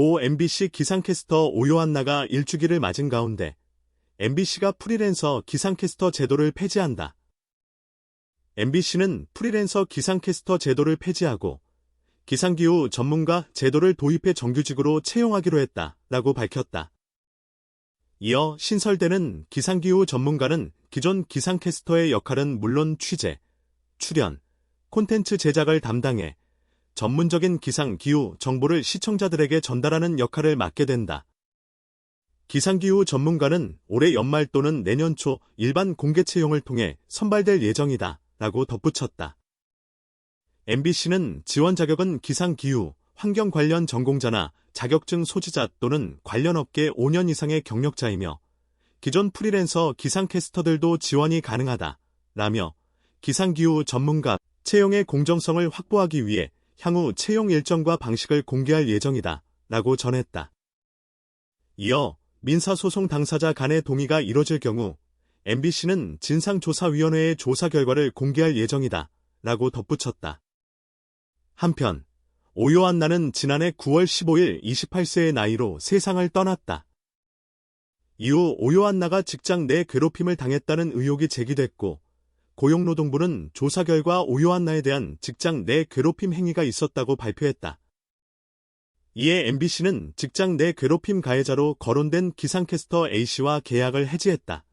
고 MBC 기상캐스터 오요한나가 일주기를 맞은 가운데 MBC가 프리랜서 기상캐스터 제도를 폐지한다. MBC는 프리랜서 기상캐스터 제도를 폐지하고 기상기후 전문가 제도를 도입해 정규직으로 채용하기로 했다. 라고 밝혔다. 이어 신설되는 기상기후 전문가는 기존 기상캐스터의 역할은 물론 취재, 출연, 콘텐츠 제작을 담당해 전문적인 기상, 기후 정보를 시청자들에게 전달하는 역할을 맡게 된다. 기상기후 전문가는 올해 연말 또는 내년 초 일반 공개 채용을 통해 선발될 예정이다. 라고 덧붙였다. MBC는 지원 자격은 기상기후, 환경 관련 전공자나 자격증 소지자 또는 관련 업계 5년 이상의 경력자이며 기존 프리랜서 기상캐스터들도 지원이 가능하다. 라며 기상기후 전문가 채용의 공정성을 확보하기 위해 향후 채용 일정과 방식을 공개할 예정이다. 라고 전했다. 이어 민사소송 당사자 간의 동의가 이뤄질 경우 MBC는 진상조사위원회의 조사 결과를 공개할 예정이다. 라고 덧붙였다. 한편 오요한 나는 지난해 9월 15일 28세의 나이로 세상을 떠났다. 이후 오요한 나가 직장 내 괴롭힘을 당했다는 의혹이 제기됐고 고용노동부는 조사 결과 오요한 나에 대한 직장 내 괴롭힘 행위가 있었다고 발표했다. 이에 MBC는 직장 내 괴롭힘 가해자로 거론된 기상캐스터 A씨와 계약을 해지했다.